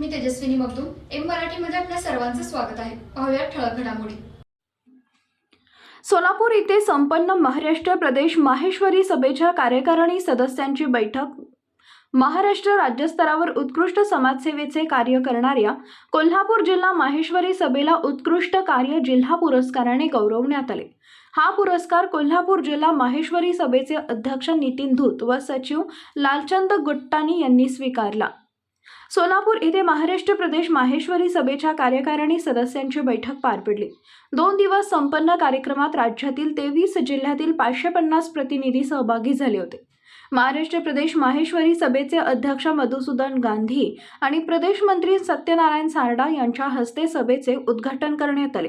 मी Tejaswini Magdum M मराठीमध्ये आपल्या सर्वांचं स्वागत आहे. पाहूया ठळक घडामोडी. सोलापूर येथे संपन्न महाराष्ट्र प्रदेश माहेश्वरी सभेच्या कार्यकारिणी सदस्यांची बैठक. महाराष्ट्र राज्यस्तरावर उत्कृष्ट समाजसेवेचे कार्य करणाऱ्या कोल्हापूर जिल्हा माहेश्वरी सभेला उत्कृष्ट कार्य जिल्हा पुरस्काराने गौरवण्यात आले. हा पुरस्कार कोल्हापूर जिल्हा माहेश्वरी सभेचे अध्यक्ष नितीन धूत व सचिव लालचंद गुट्टानी यांनी स्वीकारला. सोलापूर येथे महाराष्ट्र प्रदेश माहेश्वरी सभेच्या कार्यकारिणी सदस्यांची बैठक पार पडली. दोन दिवस संपन्न कार्यक्रमात राज्यातील तेवीस जिल्ह्यातील पाचशे पन्नास प्रतिनिधी सहभागी झाले होते. महाराष्ट्र प्रदेश माहेश्वरी सभेचे अध्यक्ष मधुसूदन गांधी आणि प्रदेश मंत्री सत्यनारायण सारडा यांच्या हस्ते सभेचे उद्घाटन करण्यात आले.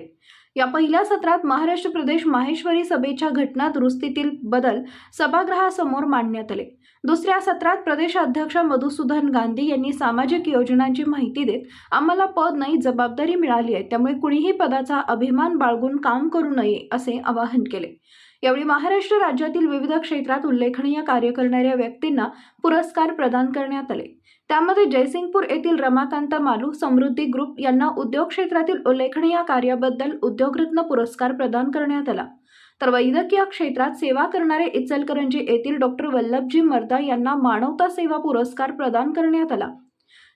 या पहिल्या सत्रात महाराष्ट्र प्रदेश माहेश्वरी सभेच्या घटना दुरुस्तीतील बदल सभागृहासमोर मांडण्यात आले. दुसऱ्या सत्रात प्रदेशाध्यक्ष मधुसूदन गांधी यांनी सामाजिक योजनांची माहिती देत आम्हाला पद नाही जबाबदारी मिळाली आहे त्यामुळे कुणीही पदाचा अभिमान बाळगून काम करू नये असे आवाहन केले. यावेळी महाराष्ट्र राज्यातील विविध क्षेत्रात उल्लेखनीय कार्य करणाऱ्या व्यक्तींना पुरस्कार प्रदान करण्यात आले. त्यामध्ये जयसिंगपूर येथील रमाकांत मालू समृद्धी ग्रुप यांना उद्योग क्षेत्रातील उल्लेखनीय कार्याबद्दल उद्योगरत्न पुरस्कार प्रदान करण्यात आला. तर वैद्यकीय क्षेत्रात सेवा करणारे इचलकरंजी येथील डॉक्टर वल्लभजी मर्दा यांना मानवता सेवा पुरस्कार प्रदान करण्यात आला.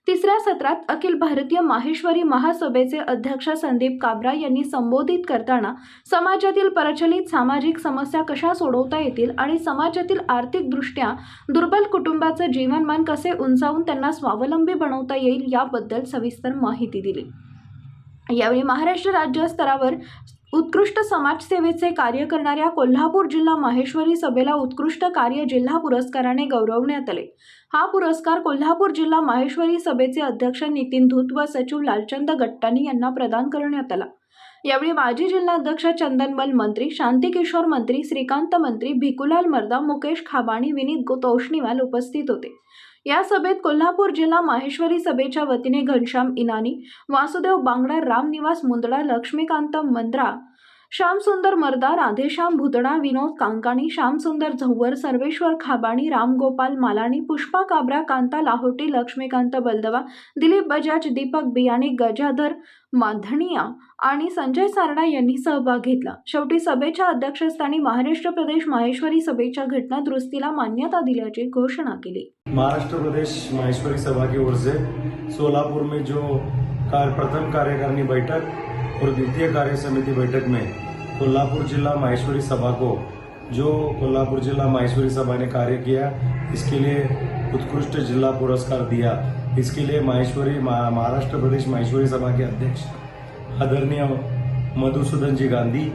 तिसऱ्या सत्रात अखिल भारतीय माहेश्वरी महासभेचे अध्यक्ष संदीप काब्रा यांनी संबोधित करताना समाजातील प्रचलित सामाजिक समस्या कशा सोडवता येतील आणि समाजातील आर्थिकदृष्ट्या दुर्बल कुटुंबाचं जीवनमान कसे उंचावून त्यांना स्वावलंबी बनवता येईल याबद्दल सविस्तर माहिती दिली. यावेळी महाराष्ट्र राज्य स्तरावर उत्कृष्ट समाजसेवेचे कार्य करणाऱ्या कोल्हापूर जिल्हा माहेश्वरी सभेला उत्कृष्ट कार्य जिल्हा पुरस्काराने गौरवण्यात आले. हा पुरस्कार कोल्हापूर जिल्हा माहेश्वरी सभेचे अध्यक्ष नितीन धूत व सचिव लालचंद गट्टानी यांना प्रदान करण्यात आला. यावेळी माजी जिल्हाध्यक्ष चंदनबल मंत्री शांतिकिशोर मंत्री श्रीकांत मंत्री भिकुलाल मर्दा मुकेश खाबाणी विनीत गो तौष्णीवाल उपस्थित होते. या सभेत कोल्हापूर जिल्हा माहेश्वरी सभेच्या वतीने घनश्याम इनानी वासुदेव बांगडा रामनिवास मुंदडा लक्ष्मीकांत मंद्रा श्यामसुंदर मर्दा राधेश्याम भुतडा विनोद कांकाणी श्यामसुंदर झव्वर सर्वेश्वर खाबाणी रामगोपाल मालाणी पुष्पा काबरा कांता लाहोटी लक्ष्मीकांत बलदवा दिलीप बजाज दीपक बियाणे गजाधर माधणिया आणि संजय सारडा यांनी सहभाग घेतला. शेवटी सभेच्या अध्यक्षस्थानी महाराष्ट्र प्रदेश माहेश्वरी सभेच्या घटना दुरुस्तीला मान्यता दिल्याची घोषणा केली. महाराष्ट्र प्रदेश माहेश्वरी सभा की ओर से सोलापुर में जो कार, प्रथम कार्यकारिणी बैठक और द्वितीय कार्य समिति बैठक में कोल्हापुर जिला माहेश्वरी सभा को, जो कोल्हापुर जिला माहेश्वरी सभा ने कार्य किया, इसके लिए उत्कृष्ट जिला पुरस्कार दिया। इसके लिए माहेश्वरी महा- महाराष्ट्र प्रदेश माहेश्वरी सभा के अध्यक्ष आदरणीय मधुसूदन जी गांधी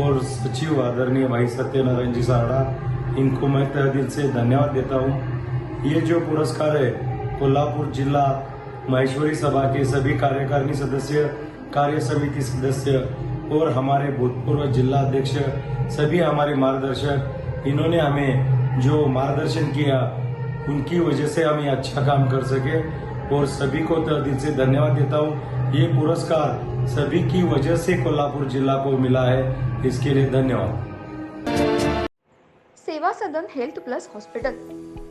और सचिव आदरणीय भाई सत्यनारायण जी सारड़ा, इनको मैं तह दिल से धन्यवाद देता हूँ। ये जो पुरस्कार है, कोल्हापुर जिला माहेश्वरी सभा के सभी कार्यकारिणी सदस्य कार्य समिति सदस्य और हमारे भूतपूर्व जिला अध्यक्ष सभी हमारे मार्गदर्शक, इन्होंने हमें जो मार्गदर्शन किया, उनकी वजह से हम ये अच्छा काम कर सके और सभी को तह दिल से धन्यवाद देता हूँ। ये पुरस्कार सभी की वजह से कोल्हापुर जिला को मिला है। इसके लिए धन्यवाद। Seva Sadan health plus hospital.